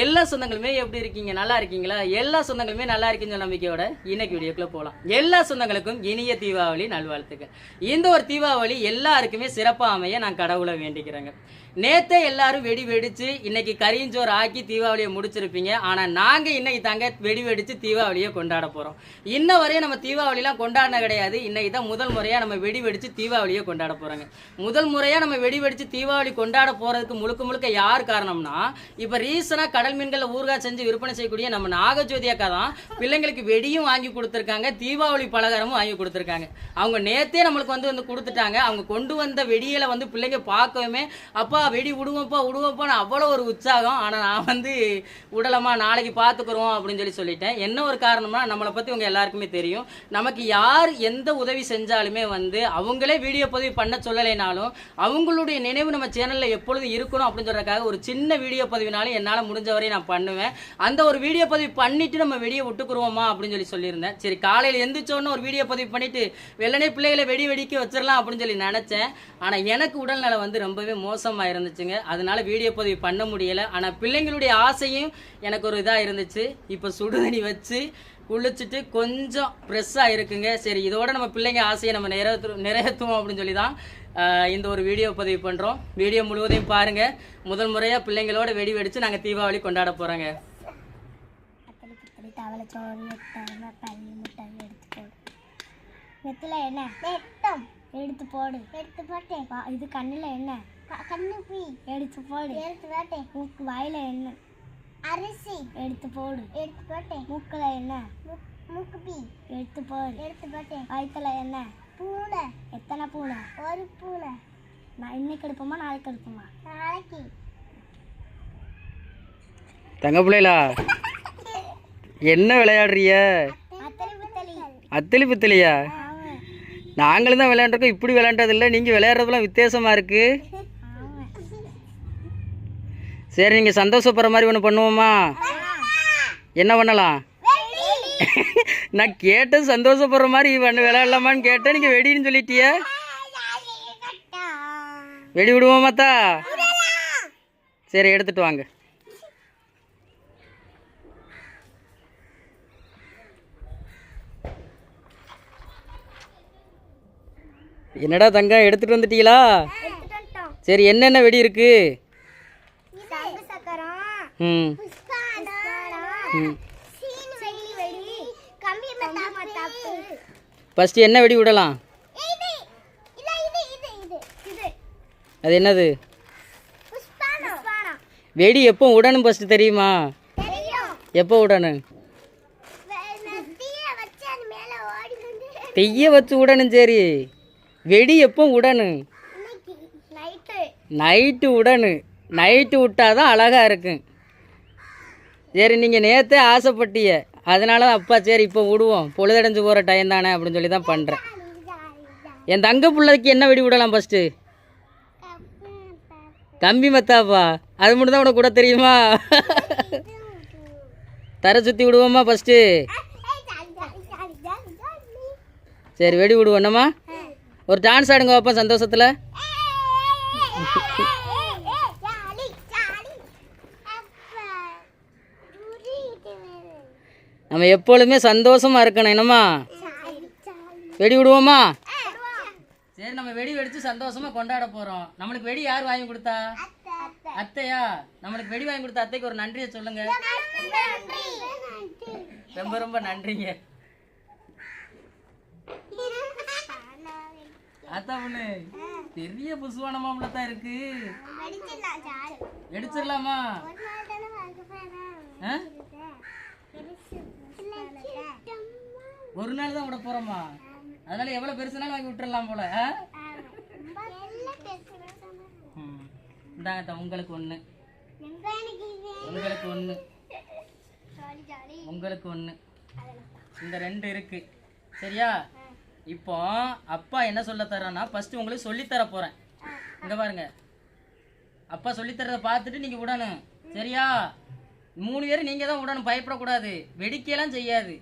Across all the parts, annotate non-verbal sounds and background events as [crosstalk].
எல்லா சொந்தங்களுமே எப்படி இருக்கீங்க? நல்லா இருக்கீங்களா? எல்லா சொந்தங்களுமே நல்லா இருக்கீங்க நம்பிக்கையோட இன்னைக்கு வீடியோக்குள்ள போகலாம் எல்லா சொந்தங்களுக்கும் இனிய தீபாவளி நல்வாழ்த்துக்கள். இந்த ஒரு தீபாவளி எல்லாருக்குமே சிறப்பாக அமைய நான் கடவுளை வேண்டிக்கிறேங்க. நேத்தே எல்லாரும் வெடி வெடிச்சு இன்னைக்கு கரியஞ்சோறு ஆக்கி தீபாவளியை முடிச்சிருப்பீங்க. ஆனா நாங்க இன்னைக்கு தாங்க வெடி வெடிச்சு தீபாவளியை கொண்டாட போறோம். இன்ன வரையும் நம்ம தீபாவளிலாம் கொண்டாடின கிடையாது. இன்னைக்கு தான் முதல் முறையா நம்ம வெடி வெடிச்சு தீபாவளியை கொண்டாட போறோங்க. முதல் முறையா நம்ம வெடி வெடிச்சு தீபாவளி கொண்டாட போறதுக்கு முழுக்க முழுக்க யார் காரணம்னா இப்ப ரீசனா கடல் மீன்களை ஊர்கா செஞ்சு விற்பனை செய்யக்கூடிய நம்ம நாகஜோதி அக்கா தான் பிள்ளைங்களுக்கு வெடியும் வாங்கி கொடுத்துருக்காங்க. தீபாவளி பலகாரமும் வாங்கி கொடுத்துருக்காங்க. அவங்க நேத்தே நம்மளுக்கு வந்து வந்து கொடுத்துட்டாங்க. அவங்க கொண்டு வந்த வெடியில வந்து பிள்ளைங்க பார்க்கவுமே அப்பா வெடி விடுவோம்ப்பா விடுவோம்ப்பான்னு அவ்வளோ ஒரு உற்சாகம். ஆனால் நான் வந்து விடலம்மா நாளைக்கு பார்த்துக்குறோம் அப்படின்னு சொல்லி சொல்லிட்டேன். என்ன ஒரு காரணம்னா நம்மளை பற்றி உங்கள் எல்லாருக்குமே தெரியும். நமக்கு யார் எந்த உதவி செஞ்சாலுமே வந்து அவங்களே வீடியோ பதிவு பண்ண சொல்லலைனாலும் அவங்களுடைய நினைவு நம்ம சேனலில் எப்பொழுதும் இருக்கணும் அப்படின்னு சொல்கிறதுக்காக ஒரு சின்ன வீடியோ பதிவினாலும் என்னால் முடிஞ்ச வரையும் நான் பண்ணுவேன். அந்த ஒரு வீடியோ பதிவு பண்ணிவிட்டு நம்ம வெடியை விட்டுக்குருவோமா அப்படின்னு சொல்லி சொல்லியிருந்தேன். சரி காலையில் எந்திரிச்சோன்னு ஒரு வீடியோ பதிவு பண்ணிவிட்டு வெள்ளனே பிள்ளைகளை வெடி வெடிக்க வச்சிடலாம் அப்படின்னு சொல்லி நினச்சேன். ஆனால் எனக்கு உடல்நலம் வந்து ரொம்பவே மோசமாக இருந்துச்சுங்க. அதனால வீடியோ பதிவு பண்ண முடியலை. ஆனால் பிள்ளைங்களுடைய ஆசையும் எனக்கு ஒரு இதாக இருந்துச்சு. இப்போ சுடுதண்ணி வச்சு குளிச்சுட்டு கொஞ்சம் ஃப்ரெஷ்ஷாக இருக்குங்க. சரி இதோட நம்ம பிள்ளைங்க ஆசையை நம்ம நிறைவேற்று நிறைவேற்றுவோம் அப்படின்னு சொல்லி தான் இந்த ஒரு வீடியோ பதிவு பண்ணுறோம் வீடியோ முழுவதையும் பாருங்கள் முதல் முறையாக பிள்ளைங்களோட வெடி வெடித்து நாங்கள் தீபாவளி கொண்டாட போகிறோங்க தவளை சோறு பள்ளி முட்டை எடுத்து போடு. என்ன நெத்தம் எடுத்து போடு எடுத்து போட்டேன் இது கண்ணில் என்ன? கண்ணு பீ எடுத்து போடு. எடுத்து போட்டேன் மூக்கு வாயில என்ன அரிசி. எடுத்து போடு. எடுத்து போட்டேன் மூக்குல என்ன மூக்கு பீ. எடுத்து போடு. எடுத்து போட்டேன் வயிற்றுல என்ன பூனை. எத்தனை பூனை? ஒரு பூனை. நான் இன்னைக்கு எடுப்போமா நாளைக்கு எடுப்போமா? நாளைக்கு. தங்க பிள்ளைகளா என்ன விளையாடுறிய அத்திலி பித்தலியா நாங்களும் தான் விளையாண்டுருக்கோம் இப்படி விளையாண்டது இல்லை நீங்கள் விளையாடுறதுலாம் வித்தியாசமாக இருக்குது சரி நீங்கள் சந்தோஷப்படுற மாதிரி ஒன்று பண்ணுவோமா? என்ன பண்ணலாம்? நான் கேட்டது சந்தோஷப்படுற மாதிரி பண்ண விளையாடலாமான்னு கேட்டேன். நீங்கள் வெடின்னு சொல்லிட்டிய. வெடி விடுவோமாத்தா சரி எடுத்துட்டு வாங்க. என்னடா தங்கம் எடுத்துட்டு வந்துட்டீங்களா? சரி என்னென்ன வெடி இருக்கு? ஃபஸ்ட்டு என்ன வெடி விடலாம்? அது என்னது? வெடி எப்போ விடணும் ஃபஸ்ட்டு தெரியுமா? எப்போ விடணும் தெய்ய வச்சு விடணும் சரி. வெடி எப்போ விடணும் நைட்டு. விடணும் நைட்டு விட்டாதான் அழகாக இருக்கும் சரி நீங்கள் நேற்றே ஆசைப்பட்டிய அதனால தான் அப்பா சரி இப்போ விடுவோம். பொழுதடைஞ்சு போகிற டைம் தானே அப்படின்னு சொல்லி தான் பண்ணுறேன் என் தங்க பிள்ளைக்கு என்ன வெடி விடலாம் ஃபஸ்ட்டு கம்பி மத்தாப்பா? அது மட்டும் தான் உனக்கு கூட தெரியுமா? தரை சுற்றி விடுவோமா ஃபஸ்ட்டு சரி வெடி விடுவோம். என்னம்மா? ஒரு டான்ஸ் ஆடுங்க வாப்பா சந்தோஷத்தில். நம்ம எப்பொழுதுமே சந்தோஷமா இருக்கணும். என்னம்மா? வெடி விடுவோமா? சரி நம்ம வெடி வெடிச்சு சந்தோஷமா கொண்டாட போறோம். நம்மளுக்கு வெடி யார் வாங்கி கொடுத்தா? அத்தையா? நம்மளுக்கு வெடி வாங்கி கொடுத்த அத்தைக்கு ஒரு நன்றியை சொல்லுங்க. ரொம்ப ரொம்ப நன்றிங்க. அத்தா பொண்ணு பெரிய புசுவானமாமல தான் இருக்கு. வெடிச்சிடலாமா. ஆ? ஒரு நாள் தான் விட போறோமா? அதனால எவ்வளவு பெருசுனாலும் வாங்கி விட்டுறலாம் போல ஆ? இந்தாங்க உங்களுக்கு ஒண்ணு. உங்களுக்கு ஒண்ணு. உங்களுக்கு ஒண்ணு. இந்த ரெண்டு இருக்கு. சரியா? இப்போ அப்பா என்ன சொல்ல தரோன்னா ஃபர்ஸ்ட் உங்களுக்கு சொல்லி தர போறேன். இங்க பாருங்க. அப்பா சொல்லி தரத பார்த்துட்டு நீங்க விடணும். சரியா? மூணு பேரும் நீங்க தான் விடணும். பயப்படக்கூடாது. வெடிக்கலாம் செய்யாது.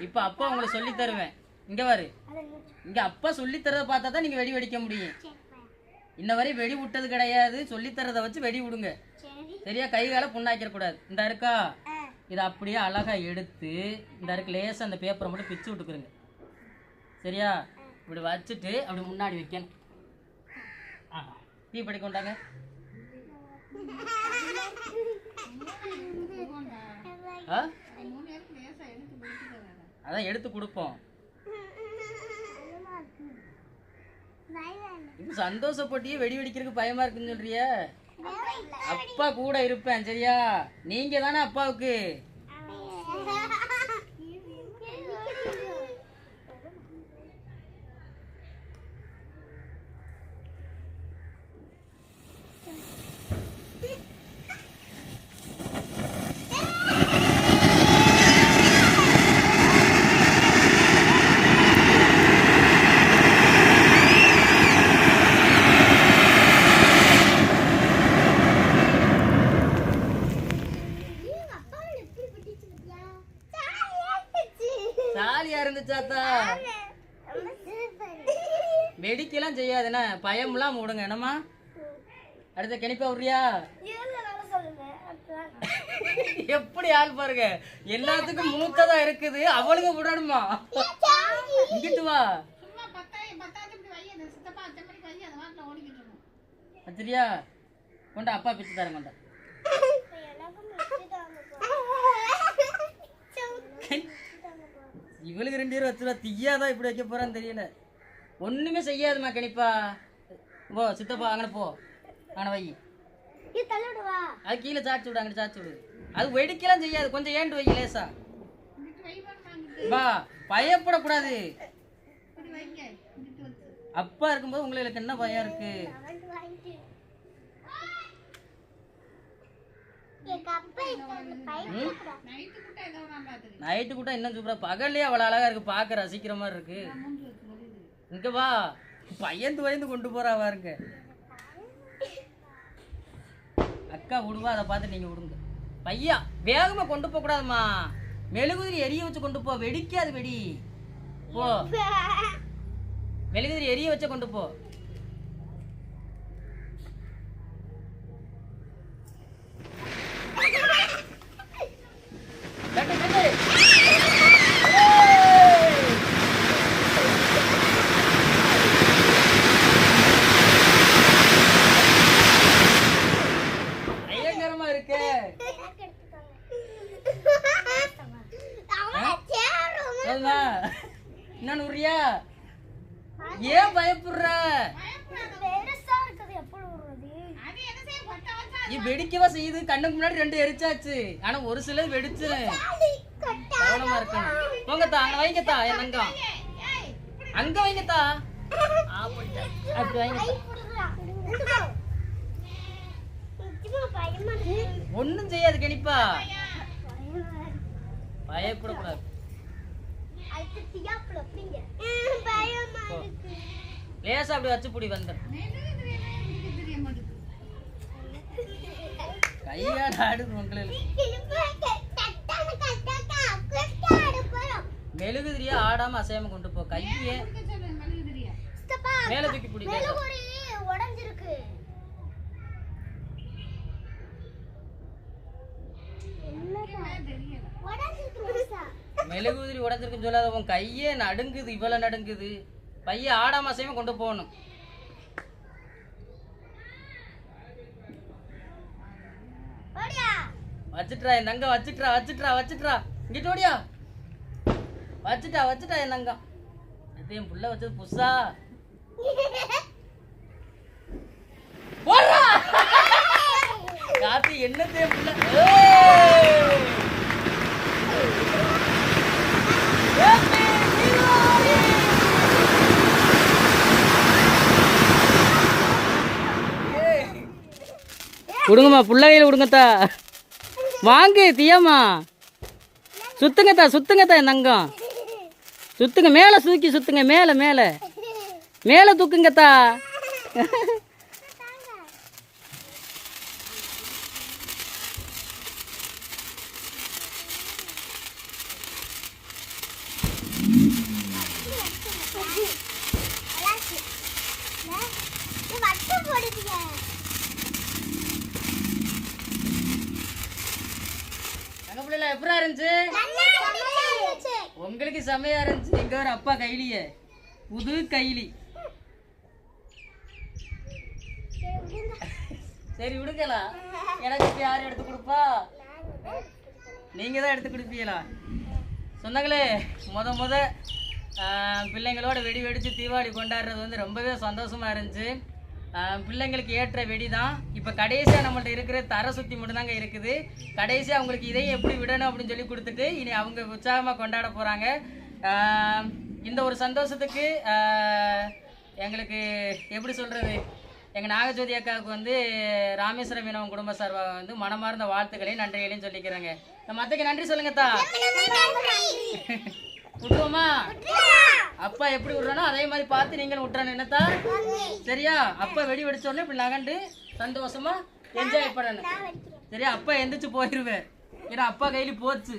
இப்போ அப்பா உங்களுக்கு சொல்லி தருவேன். இங்க பாரு. இங்க அப்பா சொல்லி தரத பார்த்தா தான் நீங்க வெடி வெடிக்க முடியும். இன்ன வரை வெடி விட்டது கிடையாது. சொல்லி தரத வச்சு வெடி விடுங்க. சரி சரியா? கை காலை புண்ணாக்கிற கூடாது இந்த இருக்கா இதை அப்படியே அழகா எடுத்து இந்த இருக்கு லேசா அந்த பேப்பரை மட்டும் பிச்சு விட்டுக்குறங்க சரியா? இப்படி வச்சுட்டு அப்படி முன்னாடி வைக்கணும். டீ படி கொண்டாங்க ஆ? அதான் எடுத்து கொடுப்போம். [laughs] இப்போ சந்தோஷப்பட்டியே வெடி வெடிக்கிறதுக்கு பயமா இருக்குன்னு சொல்றிய? அப்பா கூட இருப்பேன் சரியா? நீங்க தானே அப்பாவுக்கு? இருந்துச்சாத்தா வெடிக்கலாம் செய்யாதுண்ணே. பயம்லாம் விடுங்க என்னம்மா? அடுத்த கணிப்பா விட்றியா எப்படி ஆள் பாருங்க. எல்லாத்துக்கும் மூத்ததா இருக்குது. அவளுங்க விடணுமா? இங்கிட்டு வா. சரியா கொண்டா அப்பா பிச்சு தரேன் கொண்டா. இவளுக்கு ரெண்டு பேரும் வச்சுருவா. தீயாதான் இப்படி வைக்க போறான்னு தெரியல. ஒண்ணுமே செய்யாதுமா கணிப்பா. போ சித்தப்பா அங்கே போ. அங்கே வை. அது கீழே சாச்சி விடு அங்கிட்டு சாச்சி விடு. அது வெடிக்கலாம் செய்யாது. கொஞ்சம் ஏண்டு வை லேசா. வா பயப்படக்கூடாது. அப்பா இருக்கும்போது உங்களுக்கு என்ன பயம் இருக்கு? நைட்டு கூட இன்னும் சூப்பரா? பகல்லையே அவ்வளோ அழகா இருக்கு பார்க்க ரசிக்கிற மாதிரி இருக்கு. இங்க வா. பயந்து பயந்து கொண்டு போறா பாருங்க அக்கா விடுவா அதை பார்த்து நீங்க விடுங்க பையா வேகமா கொண்டு போக கூடாதுமா மெழுகுதிரி எரிய வச்சு கொண்டு போ. வெடிக்காது வெடி. போ. மெழுகுதிரி எரிய வச்சு கொண்டு போ. ஏன் பயப்படுற? நீ வெடிக்கவா செய்யுது கண்ணுக்கு முன்னாடி ரெண்டு எரிச்சாச்சு. ஆனா ஒரு சிலர் வெடிச்சிரும் கவனமா இருக்கணும். போங்கத்தா அங்க வைங்கத்தா என் அங்கம் அங்க வைங்கத்தா. அப்படி வைங்கத்தா ஒண்ணும் செய்யாது கணிப்பா பயப்படக்கூடாது. லேசா அப்படி வச்சு புடி வந்துடும் கையாட ஆடுது உங்களுக்கு மெழுகுதிரியா ஆடாம அசையாம கொண்டு போ. கையே மேல தூக்கி பிடி உடஞ்சிருக்கு மெழுகுதிரி உடஞ்சிருக்குன்னு சொல்லாத உன் கையே நடுங்குது இவ்வளவு நடுங்குது. பையன் ஆடாம அசையாம கொண்டு போகணும். வச்சுட்றா என் தங்கம் வச்சுட்றா வச்சுட்றா வச்சுட்றா இங்கிட்டு ஓடியா. வச்சுட்டா வச்சுட்டா என் தங்கம். இது என் புள்ள வச்சது புதுசா. காத்து என்னது என் புள்ள? விடுங்கம்மா பிள்ளைகையில் விடுங்கத்தா வாங்க தியாம்மா. சுத்துங்கத்தா சுத்துங்கத்தா என் தங்கம். சுத்துங்க மேலே சுதுக்கி சுத்துங்க மேலே மேலே. மேலே தூக்குங்கத்தா. சாப்பிடல எப்படா இருந்துச்சு? உங்களுக்கு செமையா இருந்துச்சு. எங்க ஒரு அப்பா கைலியே. புது கைலி. சரி விடுங்களா எனக்கு யார் எடுத்து கொடுப்பா? நீங்க தான் எடுத்து கொடுப்பீங்களா? சொந்தங்களே முத முத பிள்ளைங்களோட வெடி வெடிச்சு தீபாவளி கொண்டாடுறது வந்து ரொம்பவே சந்தோஷமா இருந்துச்சு. பிள்ளைங்களுக்கு ஏற்ற வெடி தான் இப்போ கடைசியாக நம்மள்ட்ட இருக்கிற தர சுத்தி மட்டும்தாங்க இருக்குது. கடைசியாக அவங்களுக்கு இதையும் எப்படி விடணும் அப்படின்னு சொல்லி கொடுத்துட்டு இனி அவங்க உற்சாகமாக கொண்டாட போகிறாங்க இந்த ஒரு சந்தோஷத்துக்கு எங்களுக்கு எப்படி சொல்கிறது எங்கள் நாகஜோதி அக்காவுக்கு வந்து ராமேஸ்வரம் மீனவன் குடும்ப சார்பாக வந்து மனமார்ந்த வாழ்த்துக்களையும் நன்றிகளையும் சொல்லிக்கிறேங்க. அத்தைக்கு நன்றி சொல்லுங்கத்தா விட்டுருவோமா அப்பா எப்படி விடுறானோ அதே மாதிரி பார்த்து நீங்களும் விட்டுறானு என்னத்தா? சரியா? அப்பா வெடி வெடிச்ச உடனே இப்படி நகண்டு சந்தோஷமா என்ஜாய் பண்ணணும். சரியா? அப்பா எந்திரிச்சு போயிருவேன். ஏன்னா அப்பா கையில போச்சு.